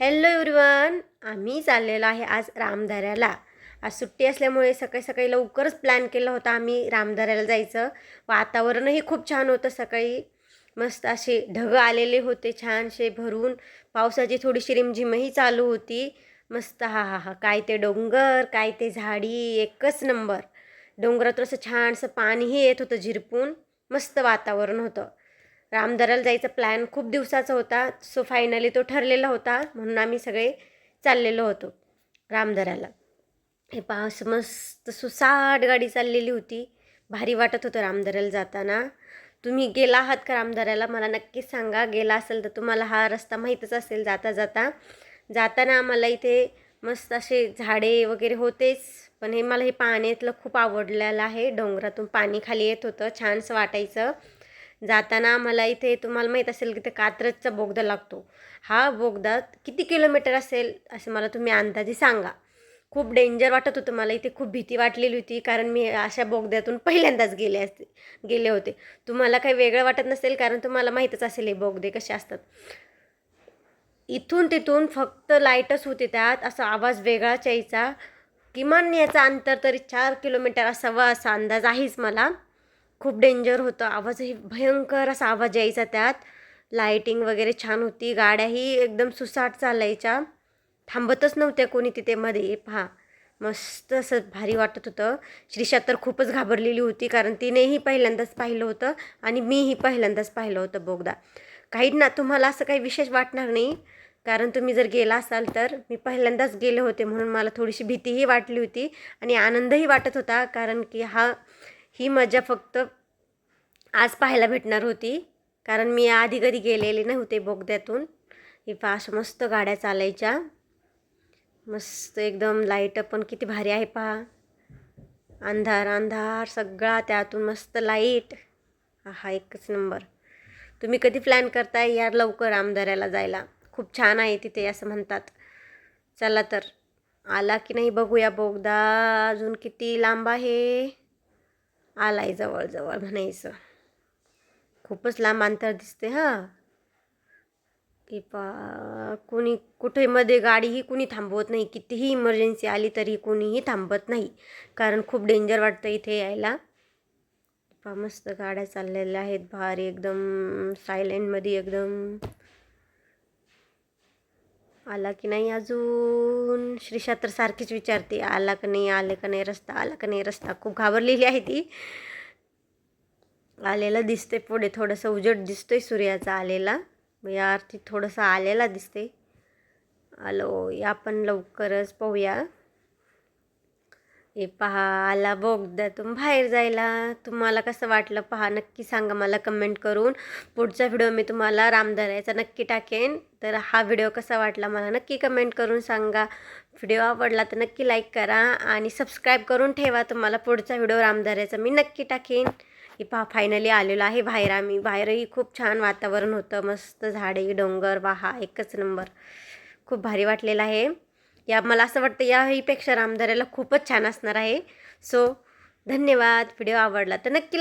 Hello everyone आम्ही चाललेलो आहे आज रामदऱ्याला. आज सुट्टी असल्यामुळे सकाळी सकाळी लवकरच प्लॅन केला होता आम्ही रामदऱ्याला जायचं. वातावरणही खूप छान होतं सकाळी. मस्त असे ढग आलेले होते छानसे भरून. पावसाची थोडीशी रिमझिमही चालू होती. मस्त हा हा हा. काय ते डोंगर काय ते झाडी एकच नंबर डोंगरात असं छानसं पाणीही येत होतं झिरपून. मस्त वातावरण होतं. रामदऱ्याला जायचा प्लॅन खूप दिवसाचा होता. सो फायनली तो ठरलेला होता. म्हणून आम्ही सगळे चाललेलो होतो रामदऱ्याला हे पास मस्त सुसाट गाडी चाललेली होती. भारी वाटत होतं रामदऱ्याला जाताना. तुम्ही गेला आहात का रामदऱ्याला मला नक्कीच सांगा. गेला असेल तर तुम्हाला हा रस्ता माहीतच असेल जाता जाता. जाताना आम्हाला इथे मस्त असे झाडे वगैरे होतेच. पण हे मला हे पाण्यातलं खूप आवडलेलं आहे. डोंगरातून पाणी खाली येत होतं. छानसं वाटायचं. जाताना मला इथे तुम्हाला माहीत असेल की ते कात्रजचा बोगदा लागतो. हा बोगदा किती किलोमीटर असेल असे मला तुम्ही अंदाजे सांगा. खूप डेंजर वाटत होतं मला. इथे खूप भीती वाटलेली होती कारण मी अशा बोगद्यातून पहिल्यांदाच गेले असते गेले होते. तुम्हाला काही वेगळं वाटत नसेल कारण तुम्हाला माहीतच असेल हे बोगदे कसे असतात. इथून तिथून फक्त लाईटच होते त्यात. असा आवाज वेगळाच यायचा. किमान याचा अंतर तरी चार किलोमीटर असावा असा अंदाज आहेच मला. खूप डेंजर होतं. आवाजही भयंकर असा आवाज यायचा त्यात. लाईटिंग वगैरे छान होती. गाड्याही एकदम सुसाट चालायच्या. थांबतच नव्हत्या कोणी तिथे मध्ये. पहा. मस्त असं भारी वाटत होतं. श्रीषा तर खूपच घाबरलेली होती कारण तिनेही पहिल्यांदाच पाहिलं होतं आणि मीही पहिल्यांदाच पाहिलं होतं बोगदा. काही ना तुम्हाला असं काही विशेष वाटणार नाही. कारण तुम्ही जर गेला असाल तर मी पहिल्यांदाच गेले होते म्हणून मला थोडीशी भीतीही वाटली होती आणि आनंदही वाटत होता कारण की हा ही मजा फक्त आज पाहायला भेटणार होती. कारण मी आधी कधी गेलेले नव्हते बोगद्यातून. ही फास मस्त गाड्या चालायच्या. मस्त एकदम लाइट पण किती भारी आहे पहा. अंधार अंधार सगळा त्यातून मस्त लाइट हा एकच नंबर तुम्ही कधी प्लॅन करताय यार लवकर आमदाऱ्याला जायला. खूप छान आहे तिथे असं म्हणतात. चला तर. आला की नाही बघूया बोगदा. अजून किती लांब आहे? आलाय जवळजवळ म्हणायचं. खूपच लांब अंतर दिसते हां. की पा कुणी कुठे मध्ये गाडीही कुणी थांबवत नाही. कितीही इमर्जन्सी आली तरी कुणीही थांबत नाही. कारण खूप डेंजर वाटतं इथे यायला. पा मस्त गाड्या चाललेल्या आहेत भारी एकदम सायलेंटमध्ये एकदम. आला की नाही अजून? श्रीषा तर सारखीच विचारते आला का नाही आले का नाही रस्ता आला का नाही रस्ता? खूप घाबरलेली आहे ती. आलेला दिसते पुढे थोडंसं उजड दिसतोय सूर्याचा आलेला. या अर्थी थोडंसं आलेला दिसते आलो या पण लवकरच पाहूया. हे पहा आला बोगद्यातून बाहेर जायला तुम्हाला कसं वाटलं? पहा नक्की सांगा मला कमेंट करून. पुढचा व्हिडिओ मी तुम्हाला रामदऱ्याचा नक्की टाकेन. तर हा व्हिडिओ कसा वाटला मला नक्की कमेंट करून सांगा. व्हिडिओ आवडला तर नक्की लाईक करा आणि सबस्क्राईब करून ठेवा. तुम्हाला पुढचा व्हिडिओ रामदऱ्याचा मी नक्की टाकेन. हे पहा फायनली आलेलो आहे बाहेर आम्ही. बाहेरही खूप छान वातावरण होतं. मस्त झाडे डोंगर. वाहा एकच नंबर खूप भारी वाटलेलं आहे. या मला असं वाटतं याहीपेक्षा रामधाऱ्याला खूपच छान असणार आहे. सो धन्यवाद. व्हिडिओ आवडला तर नक्की